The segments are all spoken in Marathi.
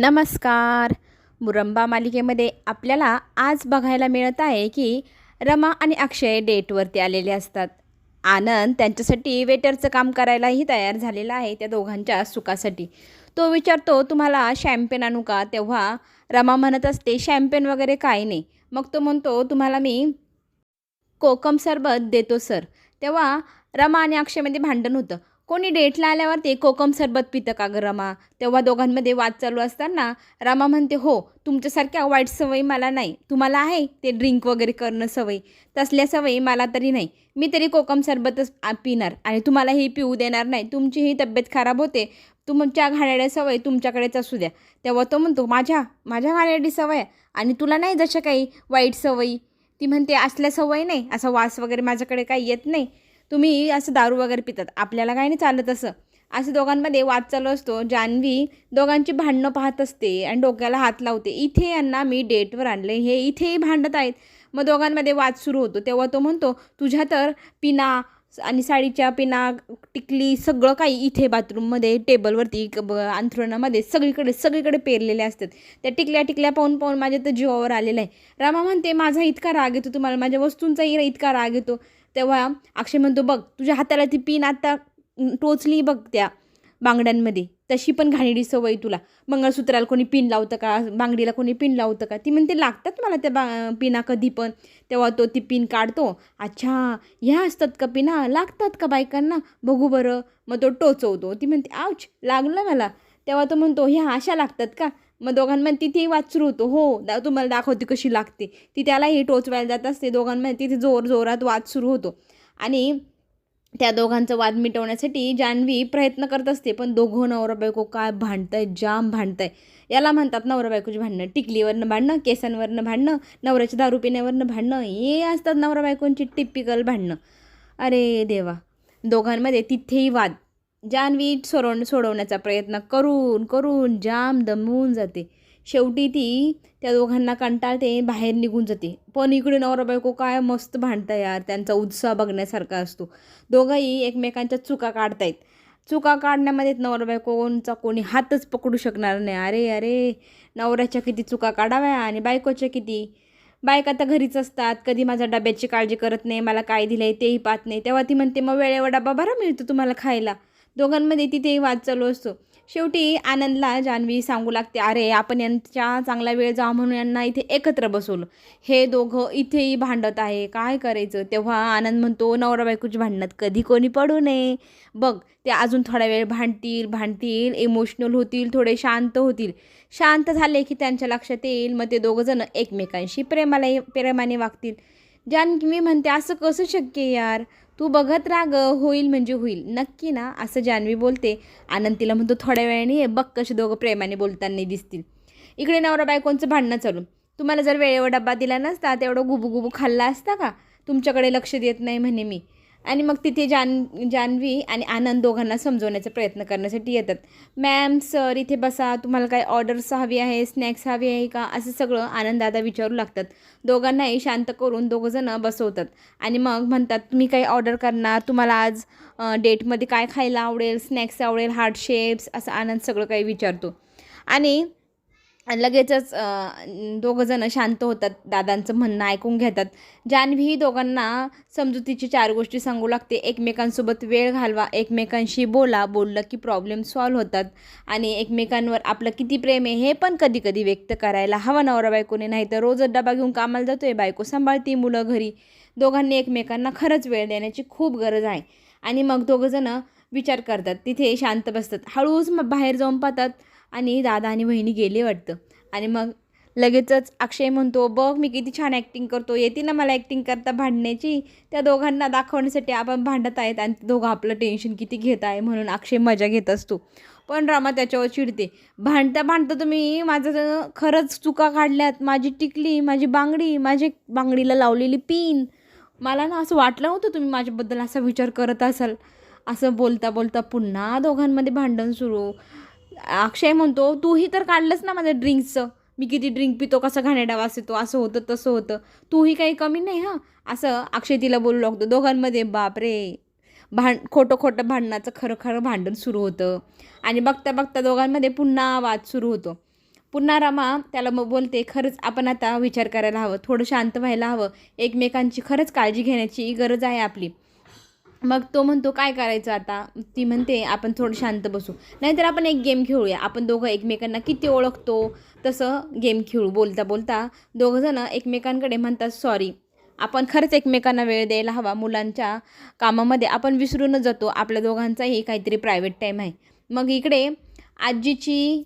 नमस्कार. मुरंबा मालिकेमध्ये आपल्याला आज बघायला मिळत आहे की रमा आणि अक्षय डेटवरती आलेले असतात. आनंद त्यांच्यासाठी वेटरचं काम करायलाही तयार झालेला आहे त्या दोघांच्या सुखासाठी. तो विचारतो तुम्हाला शॅम्पेन आणू का? तेव्हा रमा म्हणत असते शॅम्पेन वगैरे काही नाही. मग तो म्हणतो तुम्हाला मी कोकम सरबत देतो सर. तेव्हा रमा आणि अक्षयमध्ये भांडण होतं. कोणी डेटला आल्यावर ते कोकम सरबत पितं का गं रमा? तेव्हा दोघांमध्ये वाद चालू असताना रमा म्हणते हो तुमच्यासारख्या वाईट सवयी मला नाही. तुम्हाला आहे ते ड्रिंक वगैरे करणं सवयी. तसल्या सवयी मला तरी नाही. मी तरी कोकम सरबतच पिणार आणि तुम्हाला ही पिऊ देणार नाही. तुमचीही तब्येत खराब होते. तुमच्या घाण्याड्या सवय तुमच्याकडेच असू द्या. तेव्हा तो म्हणतो माझ्या माझ्या घाण्याडी सवय आहे आणि तुला नाही जशा काही वाईट सवयी. ती म्हणते असल्या सवय नाही. असा वास वगैरे माझ्याकडे काही येत नाही. तुम्ही असं दारू वगैरे पितात. आपल्याला काही नाही चालत असं. असं दोघांमध्ये वाद चालू असतो. जान्हवी दोघांची भांडणं पाहत असते आणि डोक्याला हात लावते. इथे यांना मी डेटवर आणले हे इथेही भांडत आहेत. मग दोघांमध्ये वाद सुरू होतो. तेव्हा तो म्हणतो तुझ्या तर पिना आणि साडीच्या पिना टिकली सगळं काही इथे बाथरूममध्ये टेबलवरती ब अंथरुणामध्ये सगळीकडे सगळीकडे पेरलेले असतात. त्या टिकल्या टिकल्या पाहून पाहून माझ्या तर जीवावर आलेलं आहे. रामा म्हणते माझा इतका राग येतो तुम्हाला. माझ्या वस्तूंचाही इतका राग येतो. तेव्हा अक्षय म्हणतो बघ तुझ्या हाताला ती पिन आता टोचली बघ त्या बांगड्यांमध्ये. तशी पण घाणेरडी सवय तुला. मंगळसूत्राला कोणी पिन लावतं का? बांगडीला कोणी पिन लावतं का? ती म्हणते लागतात मला त्या बा पिना कधी पण. तेव्हा तो ती पिन काढतो. अच्छा ह्या असतात का पिना लागतात का बायकांना? बघू बरं. मग तो टोचवतो. ती म्हणते आऊच लागलं मला. तेव्हा तो म्हणतो ह्या अशा लागतात का? मग दोघांमध्ये म्हणजे तिथेही वाद सुरू होतो. हो दा तुम्हाला दाखवते कशी लागते. ती त्यालाही टोचवायला जात असते. दोघांमध्ये म्हणजे तिथे जोर जोरात वाद सुरू होतो. आणि त्या दोघांचा वाद मिटवण्यासाठी जान्हवी प्रयत्न करत असते. पण दोघं नवरा बायको काय भांडताय जाम भांडताय. याला म्हणतात नवरा बायकोची भांडणं. टिकलीवरनं भांडणं केसांवरनं भांडणं नवऱ्याच्या दारू पिण्यावरनं भांडणं. हे असतात नवरा बायकोंची टिपिकल भांडणं. अरे देवा. दोघांमध्ये तिथेही वाद. जान्हवी सोडव सोडवण्याचा प्रयत्न करून करून जाम दमवून जाते. शेवटी ती त्या दोघांना कंटाळते बाहेर निघून जाते. पण इकडे नवरा बायको काय मस्त भांडता यार त्यांचा उत्साह बघण्यासारखा असतो. दोघंही एकमेकांच्या चुका काढतायत. चुका काढण्यामध्ये नवरा बायकोचा कोणी हातच पकडू शकणार नाही. अरे अरे नवऱ्याच्या किती चुका काढाव्या आणि बायकोच्या किती? बायका तर घरीच असतात. कधी माझ्या डब्याची काळजी करत नाही मला काय दिलं आहे तेही पाहत नाही. तेव्हा ती म्हणते मग वेळेवर डबा बरा मिळतो तुम्हाला खायला. दोघांमध्ये तिथेही वाद चालू असतो. शेवटी आनंदला जान्हवी सांगू लागते अरे आपण यांच्या चांगला वेळ जावा म्हणून यांना इथे एकत्र बसवलं. हे दोघं इथेही भांडत आहे. काय करायचं? तेव्हा आनंद म्हणतो नवरा बायकोची भांडणात कधी कोणी पडू नये. बघ ते अजून थोडा वेळ भांडतील भांडतील इमोशनल होतील थोडे शांत होतील. शांत झाले की त्यांच्या लक्षात येईल मग ते दोघंजणं एकमेकांशी प्रेमाला प्रेमाने वागतील. जानकी म्हणते असं कसं शक्य यार? तू बघत राग होईल म्हणजे होईल. नक्की ना असं जान्हवी बोलते. आनंद तिला म्हणतो थोड्या वेळाने बघ कसे दोघं प्रेमाने बोलताना दिसतील. इकडे नवरा बायकोंचं भांडणं चालू. तुम्हाला जर वेळेवर डब्बा दिला नसता तेवढं गुबू गुबू खाल्ला असता का? तुमच्याकडे लक्ष देत नाही म्हणे मी. आणि मग तिथे जान जान्हवी आणि आनंद दोघांना समजवण्याचा प्रयत्न करण्यासाठी येतात. मॅम सर इथे बसा. तुम्हाला काय ऑर्डर्स हवी आहे स्नॅक्स हवी आहे का? असं सगळं आनंद दादा विचारू लागतात. दोघांनाही शांत करून दोघंजणं बसवतात. आणि मग म्हणतात तुम्ही काही ऑर्डर करणार? तुम्हाला आज डेटमध्ये काय खायला आवडेल? स्नॅक्स आवडेल? हार्ट शेप्स असं आनंद सगळं काही विचारतो. आणि लगेचच दोघंजणं शांत होतात दादांचं म्हणणं ऐकून घेतात. जान्हवी दोघांना समजुतीची चार गोष्टी सांगू लागते. एकमेकांसोबत वेळ घालवा एकमेकांशी बोला बोललं की प्रॉब्लेम सॉल्व्ह होतात. आणि एकमेकांवर आपलं किती प्रेम आहे हे पण कधी कधी व्यक्त करायला हवं नवरा बायकोने. नाही तर रोजच डबा घेऊन कामाला जातो आहे बायको सांभाळती मुलं घरी. दोघांनी एकमेकांना खरंच वेळ देण्याची खूप गरज आहे. आणि मग दोघंजणं विचार करतात तिथे शांत बसतात. हळूच मग बाहेर जाऊन पाहतात. आणि दादा आणि बहिणी गेले वाटतं. आणि मग लगेचच अक्षय म्हणतो बघ मी किती छान ॲक्टिंग करतो. येते ना मला ॲक्टिंग करता भांडण्याची? त्या दोघांना दाखवण्यासाठी आपण भांडत आहेत आणि ते दोघं आपलं टेन्शन किती घेत आहे म्हणून अक्षय मजा घेत असतो. पण रामा त्याच्यावर चिडते. भांडता भांडता तुम्ही माझं खरंच चुका काढल्यात. माझी टिकली माझी बांगडी माझी बांगडीला लावलेली पिन मला ना असं वाटलं नव्हतं तुम्ही माझ्याबद्दल असा विचार करत असाल. असं बोलता बोलता पुन्हा दोघांमध्ये भांडण सुरू. अक्षय म्हणतो तूही तर काढलंच ना माझ्या ड्रिंक्सचं. मी किती ड्रिंक पितो कसा घाणेडा वास येतो असं होतं तसं होतं. तूही काही कमी नाही हां. असं अक्षय तिला बोलू लागतो. दोघांमध्ये बापरे! भांड खोटं खोटं भांडणाचं खरं खरं भांडण सुरू होतं. आणि बघता बघता दोघांमध्ये पुन्हा वाद सुरू होतो. पुन्हा रमा त्याला मग बोलते खरंच आपण आता विचार करायला हवं. थोडं शांत व्हायला हवं. एकमेकांची खरंच काळजी घेण्याची गरज आहे आपली. मग तो म्हणतो काय करायचं आता? ती म्हणते आपण थोडं शांत बसू. नाहीतर आपण एक गेम खेळूया. आपण दोघं एकमेकांना किती ओळखतो तसं गेम खेळू. बोलता बोलता दोघंजणं एकमेकांकडे म्हणतात सॉरी आपण खरंच एकमेकांना वेळ द्यायला हवा. मुलांच्या कामामध्ये आपण विसरूनच जातो. आपल्या दोघांचाही काहीतरी प्रायव्हेट टाईम आहे. मग इकडे आजीची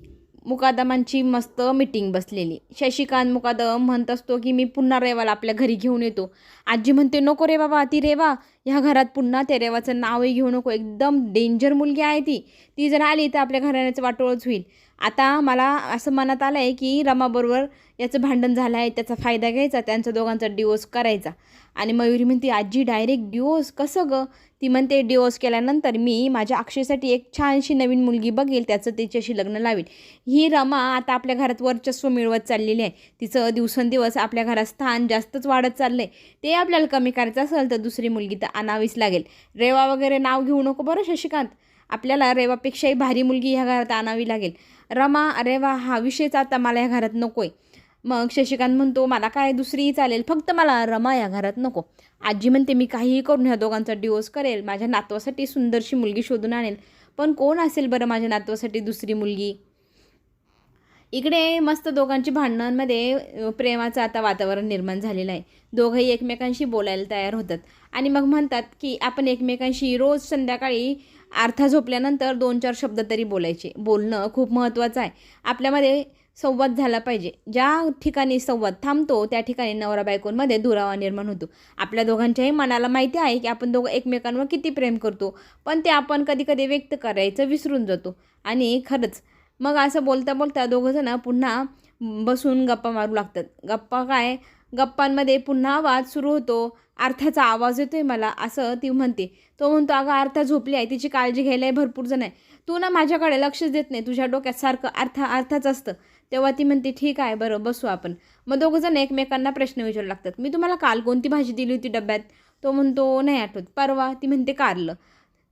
मुकादमांची मस्त मिटिंग बसलेली. शशिकांत मुकादम म्हणत असतो की मी पुन्हा रेवाला आपल्या घरी घेऊन येतो. आजी म्हणते नको रे बाबा ती रेवा. ह्या घरात पुन्हा त्या रेवाचं नावही घेऊ नको. एकदम डेंजर मुलगी आहे ती. ती जर आली तर आपल्या घराण्याचं वाटोळच होईल. आता मला असं मनात आलं आहे की रमाबरोबर याचं भांडण झालं आहे त्याचा फायदा घ्यायचा त्यांचा दोघांचा डिवोर्स करायचा. आणि मयुरी म्हणते आजी डायरेक्ट डिवोर्स कसं गं? ती म्हणते डिवोर्स केल्यानंतर मी माझ्या अक्षयसाठी एक छानशी नवीन मुलगी बघेल त्याचं तिच्याशी लग्न लावेल. ही रमा आता आपल्या घरात वर्चस्व मिळवत चाललेली आहे. तिचं दिवसेंदिवस आपल्या घरात स्थान जास्तच वाढत चाललं आहे ते आपल्याला कमी करायचं असेल तर दुसरी मुलगी तर आणावीच लागेल. रेवा वगैरे नाव घेऊ नको बरं शशिकांत. आपल्याला रेवापेक्षाही भारी मुलगी ह्या घरात आणावी लागेल. रमा अरे वा हा विषयच आता मला या घरात नको आहे मग शशिकांत म्हणतो मला काय दुसरीही चालेल फक्त मला रमा या घरात नको. आजी म्हणते मी काहीही करून ह्या दोघांचा डिवोर्स करेल माझ्या नातवासाठी सुंदरशी मुलगी शोधून आणेल. पण कोण असेल बरं माझ्या नातवासाठी दुसरी मुलगी? इकडे मस्त दोघांची भांडणांमध्ये प्रेमाचं आता वातावरण निर्माण झालेलं आहे. दोघंही एकमेकांशी बोलायला तयार होतात. आणि मग म्हणतात की आपण एकमेकांशी रोज संध्याकाळी अर्धा झोपल्यानंतर दोन चार शब्द तरी बोलायचे. बोलणं खूप महत्त्वाचं आहे. आपल्यामध्ये संवाद झाला पाहिजे. ज्या ठिकाणी संवाद थांबतो त्या ठिकाणी नवरा बायकोंमध्ये दुरावा निर्माण होतो. आपल्या दोघांच्याही मनाला माहिती आहे की आपण दोघं एकमेकांवर किती प्रेम करतो पण ते आपण कधी कधी व्यक्त करायचं विसरून जातो. आणि खरंच मग असं बोलता बोलता दोघंजणं पुन्हा बसून गप्पा मारू लागतात. गप्पा काय? गप्पांमध्ये पुन्हा वाद सुरू होतो. अर्थाचा आवाज येतोय मला असं ती म्हणते. तो म्हणतो अगं अर्था झोपली आहे तिची काळजी घ्यायला भरपूर जण आहे. तू ना माझ्याकडे लक्षच देत नाही तुझ्या डोक्यात सारखं अर्था अर्थाच असतं. तेव्हा ती म्हणते ठीक आहे बरं बसू आपण. मग दोघंजण एकमेकांना प्रश्न विचारू लागतात. मी तुम्हाला काल कोणती भाजी दिली होती डब्यात? तो म्हणतो नाही आठवत. परवा? ती म्हणते कारलं.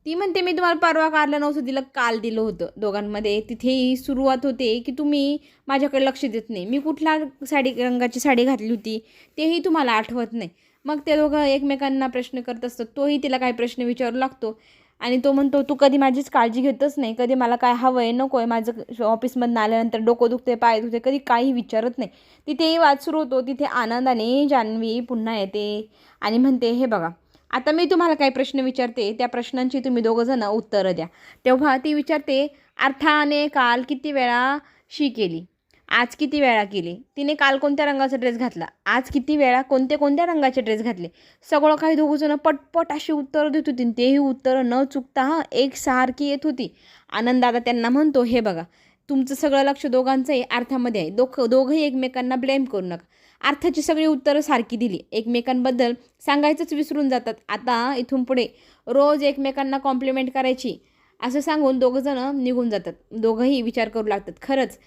ती म्हणते मी तुम्हाला परवा कारलं नव्हतं दिलं काल दिलं होतं. दोघांमध्ये तिथेही सुरुवात होते की तुम्ही माझ्याकडे लक्ष देत नाही. मी कुठल्या साडी रंगाची साडी घातली होती तेही तुम्हाला आठवत नाही. मग ते दोघं एकमेकांना प्रश्न करत असतात. तोही तिला काही प्रश्न विचारू लागतो. आणि तो म्हणतो तू कधी माझीच काळजी घेतच नाही. कधी मला काय हवं आहे नको आहे माझं ऑफिसमधनं आल्यानंतर डोकं दुखते पाय दुखते कधी काही विचारत नाही. तिथेही वाद सुरू होतो. तिथे आनंदाने जान्हवी पुन्हा येते आणि म्हणते हे बघा आता मी तुम्हाला काही प्रश्न विचारते. त्या प्रश्नांची तुम्ही दोघंजणं उत्तरं द्या. तेव्हा ती विचारते अर्थाने काल किती वेळा शी केली? आज किती वेळा केली? तिने काल कोणत्या रंगाचा ड्रेस घातला? आज किती वेळा कोणते कोणत्या रंगाचे ड्रेस घातले? सगळं काही दोघंजणं पटपट अशी उत्तरं देत होती आणि तेही उत्तरं न चुकता हां एक सारखी येत होती. आनंदादा त्यांना म्हणतो हे बघा तुमचं सगळं लक्ष दोघांचंही अर्थामध्ये आहे. दोघ दोघंही एकमेकांना ब्लेम करू नका. अर्थाची सगळी उत्तरं सारखी दिली. एकमेकांबद्दल सांगायचंच विसरून जातात. आता इथून पुढे रोज एकमेकांना कॉम्प्लिमेंट करायची असं सांगून दोघंजणं निघून जातात. दोघंही विचार करू लागतात. खरंच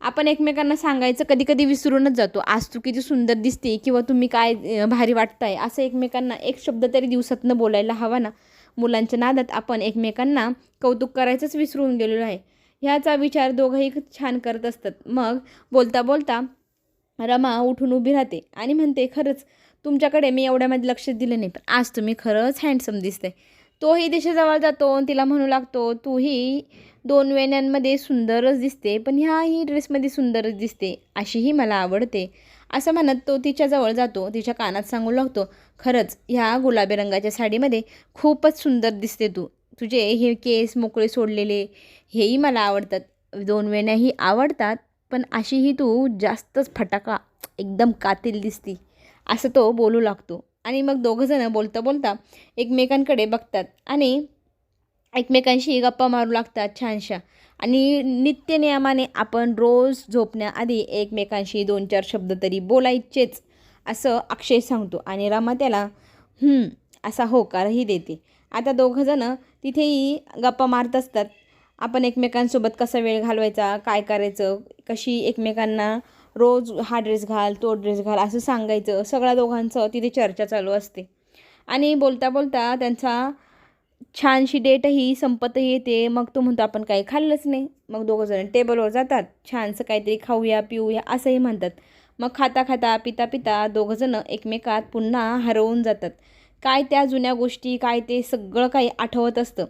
आपण एकमेकांना सांगायचं कधी कधी विसरूनच जातो. आज तू किती सुंदर दिसते किंवा तुम्ही काय भारी वाटताय असं एकमेकांना एक शब्द तरी दिवसातनं बोलायला हवा ना. मुलांच्या नादात आपण एकमेकांना कौतुक करायचंच विसरून गेलेलो आहे. ह्याचा विचार दोघंही छान करत असतात. मग बोलता बोलता रमा उठून उभी राहते आणि म्हणते खरंच तुमच्याकडे मी एवढ्यामध्ये लक्ष दिलं नाही पण आज तुम्ही खरंच हँडसम दिसते तोही दिशेजवळ जातो आणि तिला म्हणू लागतो तूही दोन वेण्यांमध्ये सुंदरच दिसते पण ह्याही ड्रेसमध्ये सुंदरच दिसते अशीही मला आवडते. असं म्हणत तो तिच्याजवळ जातो तिच्या कानात सांगू लागतो खरंच ह्या गुलाबी रंगाच्या साडीमध्ये खूपच सुंदर दिसते तू. तुझे हे केस मोकळे सोडलेले हेही मला आवडतात. दोन वेण्याही आवडतात पण अशीही तू जास्तच फटाका एकदम कातील दिसती. असं तो बोलू लागतो. आणि मग दोघंजणं बोलता बोलता एकमेकांकडे बघतात आणि एकमेकांशी गप्पा मारू लागतात छानशा. आणि नित्यनियमाने आपण रोज झोपण्याआधी एकमेकांशी दोन चार शब्द तरी बोलायचेच असं अक्षय सांगतो आणि रमा त्याला असा होकारही देते. आता दोघंजणं तिथेही गप्पा मारत असतात. आपण एकमेकांसोबत कसा वेळ घालवायचा काय करायचं कशी एकमेकांना रोज हा ड्रेस घाल तो ड्रेस घाल असं सांगायचं. सगळ्या दोघांचं तिथे चर्चा चालू असते. आणि बोलता बोलता त्यांचा छानशी डेटही संपतही येते. मग तो म्हणतो आपण काही खाल्लंच नाही. मग दोघंजण टेबलवर जातात. छानसं काहीतरी खाऊया पिऊया असंही म्हणतात. मग खाता खाता पिता पिता दोघंजणं एकमेकात पुन्हा हरवून जातात. काय त्या जुन्या गोष्टी काय ते सगळं काही आठवत असतं.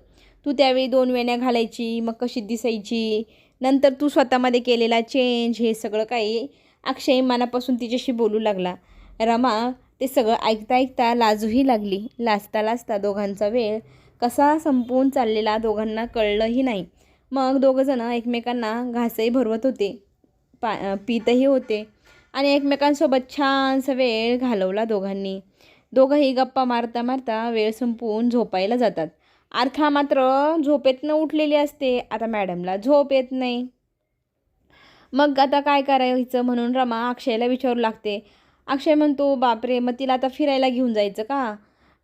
तू त्यावेळी दोन वेण्या घालायची मग कशी दिसायची नंतर तू स्वतःमध्ये केलेला चेंज हे सगळं काही अक्षय मनापासून तिच्याशी बोलू लागला. रमा ते सगळं ऐकता ऐकता लाजूही लागली. लाजता लाजता दोघांचा वेळ कसा संपवून चाललेला दोघांना कळलंही नाही. मग दोघंजणं एकमेकांना घासही भरवत होते. पा पितही होते. आणि एकमेकांसोबत छानसा वेळ घालवला दोघांनी. दोघंही गप्पा मारता मारता वेळ संपवून झोपायला जातात. अर्खा मात्र झोपेतनं उठलेली असते. आता मॅडमला झोप येत नाही. मग आता काय करायचं म्हणून रमा अक्षयला विचारू लागते. अक्षय म्हणतो बापरे मग तिला आता फिरायला घेऊन जायचं का?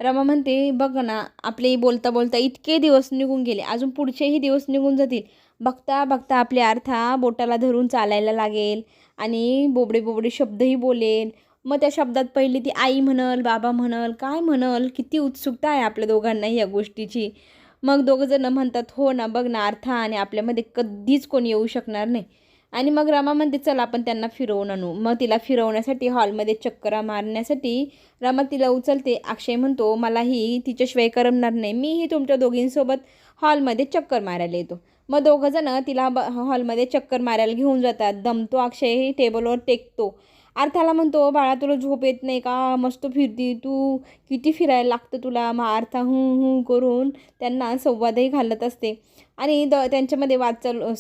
रमा म्हणते बघ ना आपले बोलता बोलता इतके दिवस निघून गेले. अजून पुढचेही दिवस निघून जातील. बघता बघता आपली अर्था बोटाला धरून चालायला लागेल आणि बोबडे बोबडे शब्दही बोलेल. मग त्या शब्दात पहिली ती आई म्हणल बाबा म्हणल काय म्हणल? किती उत्सुकता आहे आपल्या दोघांनाही या गोष्टीची. मग दोघंजणं म्हणतात हो ना बघ ना अर्था आणि आपल्यामध्ये कधीच कोणी येऊ शकणार नाही. आणि मग रमा म्हणते चल आपण त्यांना फिरवून आणू. मग तिला फिरवण्यासाठी हॉलमध्ये चक्करा मारण्यासाठी रमा तिला उचलते. अक्षय म्हणतो मलाही तिच्याशिवाय करमणार नाही. मीही तुमच्या दोघींसोबत हॉलमध्ये चक्कर मारायला येतो. मग दोघंजणं तिला ब हॉलमध्ये चक्कर मारायला घेऊन जातात. दमतो अक्षय टेबलवर टेकतो. अर्थाला म्हणतो बाळा तुला झोप येत नाही का? मस्त फिरती तू. किती फिरायला लागतं तुला? मग अर्था हूं हूं करून त्यांना संवादही घालत असते. आणि द त्यांच्यामध्ये वाद चालू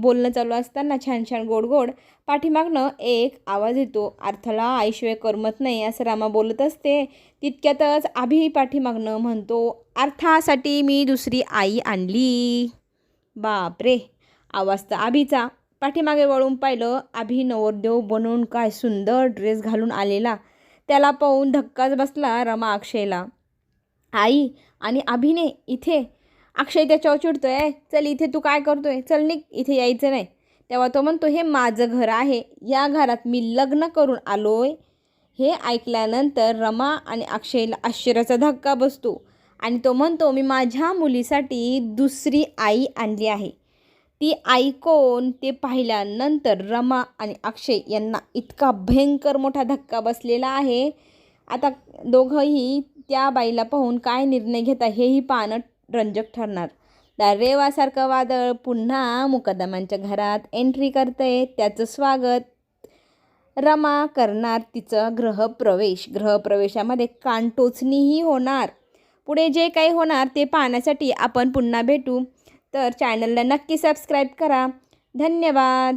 बोलणं चालू असताना छान छान गोड गोड पाठीमागनं एक आवाज येतो. अर्थाला आईशिवाय करमत नाही असं रामा बोलत असते. तितक्यातच आभी पाठीमागनं म्हणतो अर्थासाठी मी दुसरी आई आणली. बापरे! आवाज तर आभीचा पाठीमागे वळून पाहिलं आभी नवरदेव बनवून काय सुंदर ड्रेस घालून आलेला. त्याला पाहून धक्काच बसला रमा अक्षयला. आई आणि अभिने इथे. अक्षय त्याच्यावर चिडतो आहे चल इथे तू काय करतो आहे चल निक इथे यायचं नाही. तेव्हा तो म्हणतो हे माझं घर आहे या घरात मी लग्न करून आलोय. हे ऐकल्यानंतर रमा आणि अक्षयला आश्चर्याचा धक्का बसतो आणि तो म्हणतो मी माझ्या मुलीसाठी दुसरी आई आणली आहे. ती ऐकून ते पाहिल्यानंतर रमा आणि अक्षय यांना इतका भयंकर मोठा धक्का बसलेला आहे. आता दोघंही त्या बाईला पाहून काय निर्णय घेता हेही पाहणं रंजक ठरणार. त्या रेवासारखं वादळ पुन्हा मुकदमांच्या घरात एंट्री करतंय. त्याचं स्वागत रमा करणार तिचं ग्रहप्रवेश ग्रहप्रवेशामध्ये कानटोचणीही होणार. पुढे जे काही होणार ते पाहण्यासाठी आपण पुन्हा भेटू. तर चॅनलला नक्की सबस्क्राईब करा. धन्यवाद.